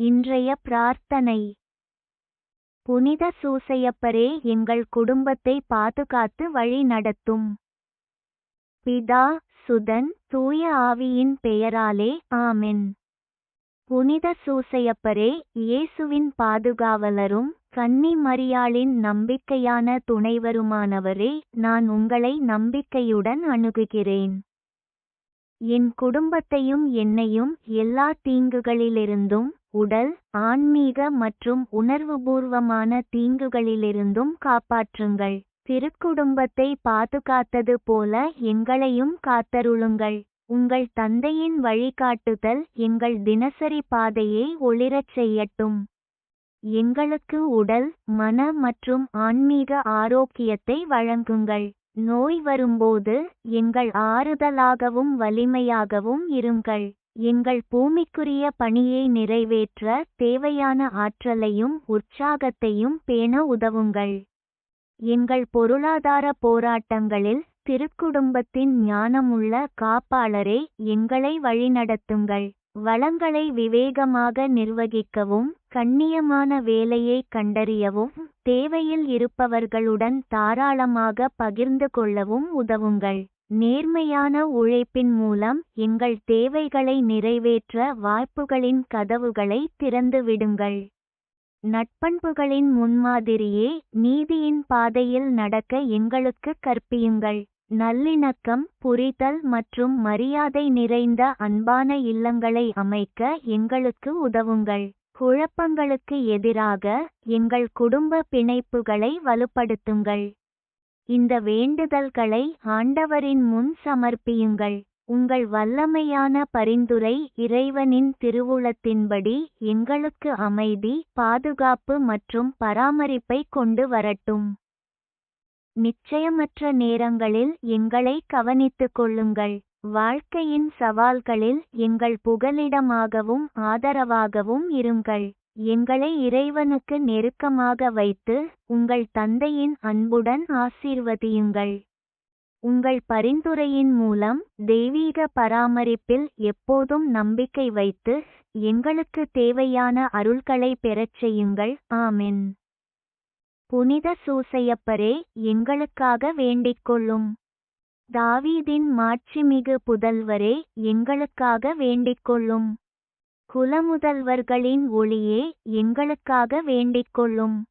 இன்றைய பிரார்த்தனை. புனித சூசையப்பரே எங்கள் குடும்பத்தை பாதுகாத்து வழி நடத்தும். பிதா சுதன் தூய ஆவியின் பெயராலே ஆமென். புனித சூசையப்பரே இயேசுவின் பாதுகாவலரும் கன்னி மரியாளின் நம்பிக்கையான துணைவருமானவரே நான் உங்களை நம்பிக்கையுடன் அணுகுகிறேன். என் குடும்பத்தையும் என்னையும் எல்லா தீங்குகளிலிருந்தும் உடல் ஆன்மீக மற்றும் உணர்வுபூர்வமான தீங்குகளிலிருந்தும் காப்பாற்றுங்கள். திருக்குடும்பத்தை பாதுகாத்தது போல எங்களையும் காத்தருளுங்கள். உங்கள் தந்தையின் வழிகாட்டுதல் எங்கள் தினசரி பாதையை ஒளிரச் செய்யட்டும். எங்களுக்கு உடல் மன மற்றும் ஆன்மீக ஆரோக்கியத்தை வழங்குங்கள். நோய் வரும்போது எங்கள் ஆறுதலாகவும் வலிமையாகவும் இருங்கள். எங்கள் பூமிக்குரிய பணியை நிறைவேற்ற தேவையான ஆற்றலையும் உற்சாகத்தையும் பேண உதவுங்கள். எங்கள் பொருளாதார போராட்டங்களில் திருக்குடும்பத்தின் ஞானமுள்ள காப்பாளரே எங்களை வழிநடத்துங்கள். வளங்களை விவேகமாக நிர்வகிக்கவும் கண்ணியமான வேலையை கண்டறியவும் தேவையில் இருப்பவர்களுடன் தாராளமாக பகிர்ந்து கொள்ளவும் உதவுங்கள். நேர்மையான உழைப்பின் மூலம் எங்கள் தேவைகளை நிறைவேற்ற வாய்ப்புகளின் கதவுகளை திறந்து விடுங்கள். நட்பண்புகளின் முன்மாதிரியே நீதியின் பாதையில் நடக்க எங்களுக்கு கற்பியுங்கள். நல்லிணக்கம் புரிதல் மற்றும் மரியாதை நிறைந்த அன்பான இல்லங்களை அமைக்க எங்களுக்கு உதவுங்கள். குழப்பங்களுக்கு எதிராக எங்கள் குடும்ப பிணைப்புகளை வலுப்படுத்துங்கள். இந்த வேண்டுதல்களை ஆண்டவரின் முன் சமர்ப்பியுங்கள். உங்கள் வல்லமையான பரிந்துரை இறைவனின் திருவுளத்தின்படி எங்களுக்கு அமைதி பாதுகாப்பு மற்றும் பராமரிப்பை கொண்டு வரட்டும். நிச்சயமற்ற நேரங்களில் எங்களை கவனித்துக் கொள்ளுங்கள். வாழ்க்கையின் சவால்களில் எங்கள் புகலிடமாகவும் ஆதரவாகவும் இருங்கள். எங்களை இறைவனுக்கு நெருக்கமாக வைத்து உங்கள் தந்தையின் அன்புடன் ஆசீர்வதியுங்கள். உங்கள் பரிந்துரையின் மூலம் தெய்வீக பராமரிப்பில் எப்போதும் நம்பிக்கை வைத்து எங்களுக்கு தேவையான அருள்களை பெறச் செய்யுங்கள். ஆமென். புனித சூசையப்பரே எங்களுக்காக வேண்டிக்கொள்ளும். தாவீதின் மாட்சிமிகு புதல்வரே எங்களுக்காக வேண்டிக்கொள்ளும். குலமுதல்வர்களின் ஒளியே எங்களுக்காக வேண்டிக்கொள்ளும்.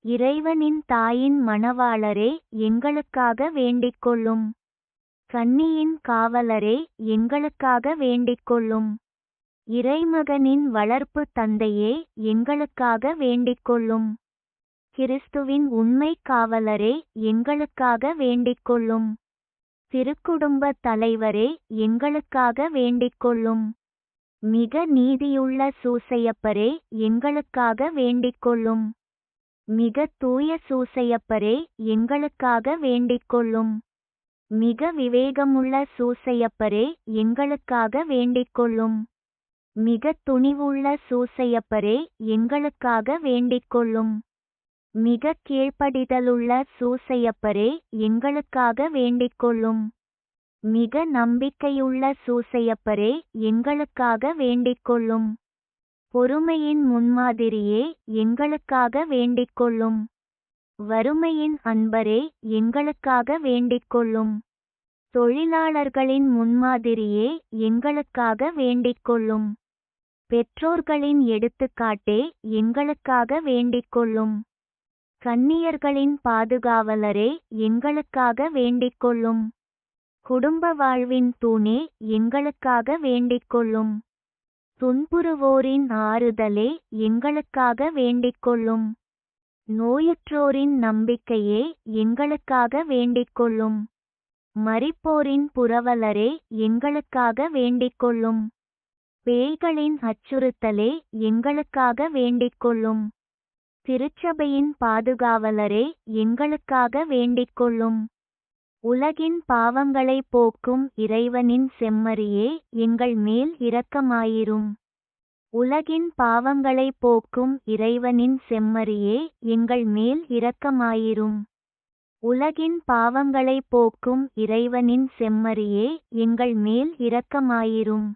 இறைவனின் தாயின் மணவாளரே எங்களுக்காக வேண்டிக்கொள்ளும். கன்னியின் காவலரே எங்களுக்காக வேண்டிக்கொள்ளும். இறைமகனின் வளர்ப்பு தந்தையே எங்களுக்காக வேண்டிக்கொள்ளும். கிறிஸ்துவின் உண்மை காவலரே எங்களுக்காக வேண்டிக்கொள்ளும். திருக்குடும்ப தலைவரே எங்களுக்காக வேண்டிக்கொள்ளும். மிக நீதியுள்ள சூசையப்பரே எங்களுக்காக வேண்டிக்கொள்ளும். மிக தூய சூசையப்பரே எங்களுக்காக வேண்டிக்கொள்ளும். மிக விவேகமுள்ள சூசையப்பரே எங்களுக்காக வேண்டிக்கொள்ளும். மிக துணிவுள்ள சூசையப்பரே எங்களுக்காக வேண்டிக்கொள்ளும். மிக கீழ்ப்படிதலுள்ள சூசையப்பரே எங்களுக்காக வேண்டிக்கொள்ளும். மிக நம்பிக்கையுள்ள சூசையப்பரே எங்களுக்காக வேண்டிக்கொள்ளும். பொறுமையின் முன்மாதிரியே எங்களுக்காக வேண்டிக்கொள்ளும். வறுமையின் அன்பரே எங்களுக்காக வேண்டிக்கொள்ளும். தொழிலாளர்களின் முன்மாதிரியே எங்களுக்காக வேண்டிக்கொள்ளும். பெற்றோர்களின் எடுத்துக்காட்டே எங்களுக்காக வேண்டிக்கொள்ளும். கன்னியர்களின் பாதுகாவலரே எங்களுக்காக வேண்டிக்கொள்ளும். குடும்ப வாழ்வின் தூணே எங்களுக்காக வேண்டிக்கொள்ளும். துன்புறுவோரின் ஆறுதலே எங்களுக்காக வேண்டிக்கொள்ளும். நோயுற்றோரின் நம்பிக்கையே எங்களுக்காக வேண்டிக்கொள்ளும். மறிப்போரின் புரவலரே எங்களுக்காக வேண்டிக்கொள்ளும். பேய்களின் அச்சுறுத்தலே எங்களுக்காக வேண்டிக்கொள்ளும். திருச்சபையின் பாதுகாவலரே எங்களுக்காக வேண்டிக்கொள்ளும். உலகின் பாவங்களை போக்கும் இறைவனின் செம்மறியே எங்கள் மேல் இரக்கமாயிரும். உலகின் பாவங்களை போக்கும் இறைவனின் செம்மறியே எங்கள் மேல் இரக்கமாயிரும். உலகின் பாவங்களை போக்கும் இறைவனின் செம்மறியே எங்கள் மேல் இரக்கமாயிரும்.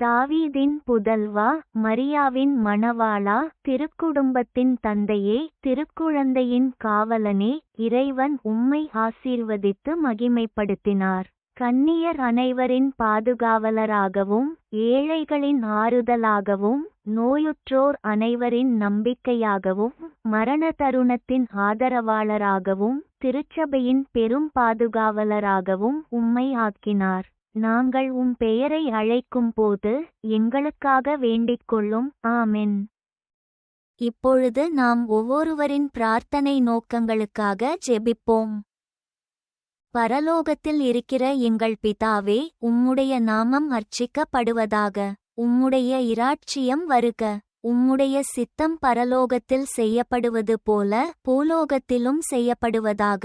தாவீதின் புதல்வா மரியாவின் மணவாளா திருக்குடும்பத்தின் தந்தையே திருக்குழந்தையின் காவலனே இறைவன் உம்மை ஆசீர்வதித்து மகிமைப்படுத்தினார். கன்னியர் அனைவரின் பாதுகாவலராகவும் ஏழைகளின் ஆறுதலாகவும் நோயுற்றோர் அனைவரின் நம்பிக்கையாகவும் மரண தருணத்தின் ஆதரவாளராகவும் திருச்சபையின் பெரும் பாதுகாவலராகவும் உம்மை ஆக்கினார். நாங்கள் உம் பெயரை அழைக்கும் போது எங்களுக்காக வேண்டிக் கொள்ளும். ஆமென். இப்பொழுது நாம் ஒவ்வொருவரின் பிரார்த்தனை நோக்கங்களுக்காக ஜெபிப்போம். பரலோகத்தில் இருக்கிற எங்கள் பிதாவே உம்முடைய நாமம் அர்ச்சிக்கப்படுவதாக உம்முடைய இராட்சியம் வருக. உம்முடைய சித்தம் பரலோகத்தில் செய்யப்படுவது போல பூலோகத்திலும் செய்யப்படுவதாக.